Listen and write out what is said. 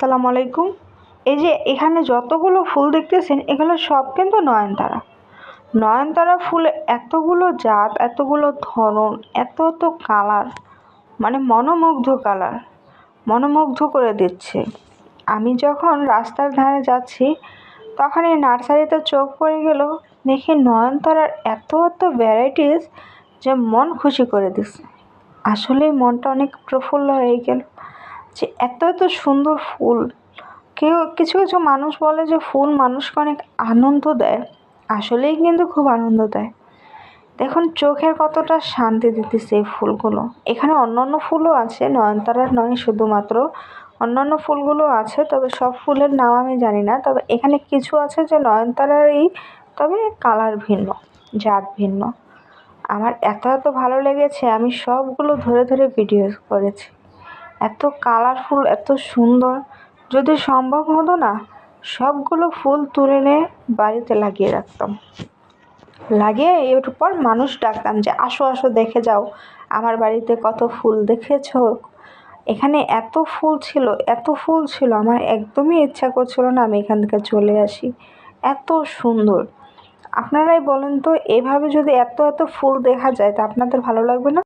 আসসালামু আলাইকুম। এই যে এখানে যতগুলো ফুল দেখতেছেন, এগুলো সব কিন্তু নয়নতারা। নয়নতারা ফুলের এতগুলো জাত, এতগুলো ধরন, এত এত কালার মানে মনোমুগ্ধ কালার, মনোমুগ্ধ করে দিচ্ছে। আমি যখন রাস্তার ধারে যাচ্ছি, তখন এই নার্সারিতে চোখ পড়ে গেল, দেখি নয়নতারার এত এত ভ্যারাইটিস যে মন খুশি করে দিচ্ছে। আসলেই মনটা অনেক প্রফুল্ল হয়ে গেল। যে এত এত সুন্দর ফুল। কেউ, কিছু কিছু মানুষ বলে যে ফুল মানুষকে অনেক আনন্দ দেয়। আসলেই কিন্তু খুব আনন্দ দেয়। দেখুন, চোখের কতটা শান্তি দিতেছে এই ফুলগুলো। এখানে অন্য অন্য ফুলও আছে, নয়নতারার নয় শুধুমাত্র। অন্যান্য ফুলগুলো আছে, তবে সব ফুলের নাম আমি জানি না। তবে এখানে কিছু আছে যে নয়নতারারই, তবে কালার ভিন্ন, জাত ভিন্ন। আমার এত এত ভালো লেগেছে, আমি সবগুলো ধরে ধরে ভিডিও করেছি। এত কালারফুল এত সুন্দর। যদি সম্ভব হতো না, সবগুলো ফুল তুলে নিয়ে বাড়িতে লাগিয়ে রাখতাম। লাগিয়ে এরপর মানুষ ডাকতাম যে, আসো আসো, দেখে যাও। আমার বাড়িতে কত ফুল দেখেছ? এখানে এত ফুল ছিল, এত ফুল ছিল। আমার একদমই ইচ্ছা করছিল না আমি এখান থেকে চলে আসি। এত সুন্দর। আপনারাই বলেন তো, এভাবে যদি এত এত ফুল দেখা যায়, তা আপনাদের ভালো লাগবে না?